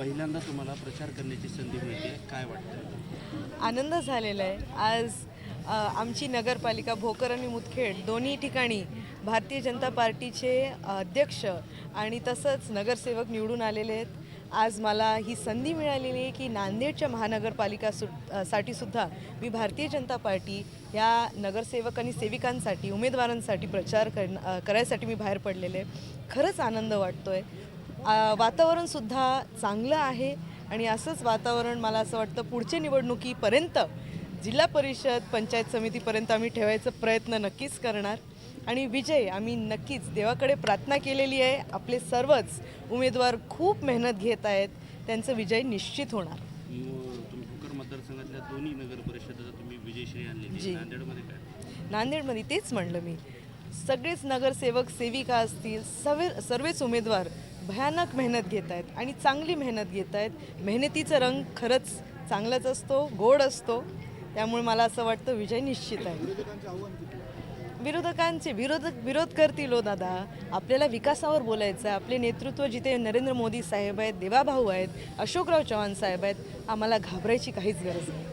पहिल्यांदा तुम्हाला प्रचार करण्याची संधी मिळते काय वाटतं? आनंद झालेला आहे. आज आमची नगरपालिका भोकर आणि मुदखेड दोन्ही ठिकाणी भारतीय जनता पार्टीचे अध्यक्ष आणि तसंच नगरसेवक निवडून आलेले आहेत. आज मला ही संधी मिळालेली आहे की नांदेडच्या महानगरपालिका सु साठी सुद्धा मी भारतीय जनता पार्टी या नगरसेवक आणि सेविकांसाठी उमेदवारांसाठी प्रचार कर करायसाठी मी बाहेर पडलेले आहे. खरंच आनंद वाटतो आहे वातावरणसुद्धा चांगलं आहे आणि असंच वातावरण मला असं वाटतं पुढच्या निवडणुकीपर्यंत जिल्हा परिषद पंचायत समितीपर्यंत आम्ही ठेवायचा प्रयत्न नक्कीच करणार. आणि विजय आम्ही नक्कीच देवाकडे प्रार्थना केलेली आहे. आपले सर्वच उमेदवार खूप मेहनत घेत आहेत. त्यांचा विजय निश्चित होणार. मतदारसंघातल्या दोन्ही नगर परिषदेचा तुम्ही विजयश्री आणलेली जी. आहे. नांदेडमध्ये काय? नांदेडमध्ये तेच म्हणलं मी. सगळेच नगरसेवक सेविका असतील सर्व सर्वच उमेदवार भयानक मेहनत घेत आहेत आणि चांगली मेहनत घेत आहेत. मेहनतीचं रंग खरंच चांगलाच असतो गोड असतो. त्यामुळे मला असं वाटतं विजय निश्चित आहे. विरोधकांचे विरोधक विरोध करतील हो दादा. आपल्याला विकासावर बोलायचं आहे. आपले नेतृत्व जिथे नरेंद्र मोदी साहेब आहेत देवाभाऊ आहेत अशोकराव चव्हाण साहेब आहेत आम्हाला घाबरायची काहीच गरज नाही.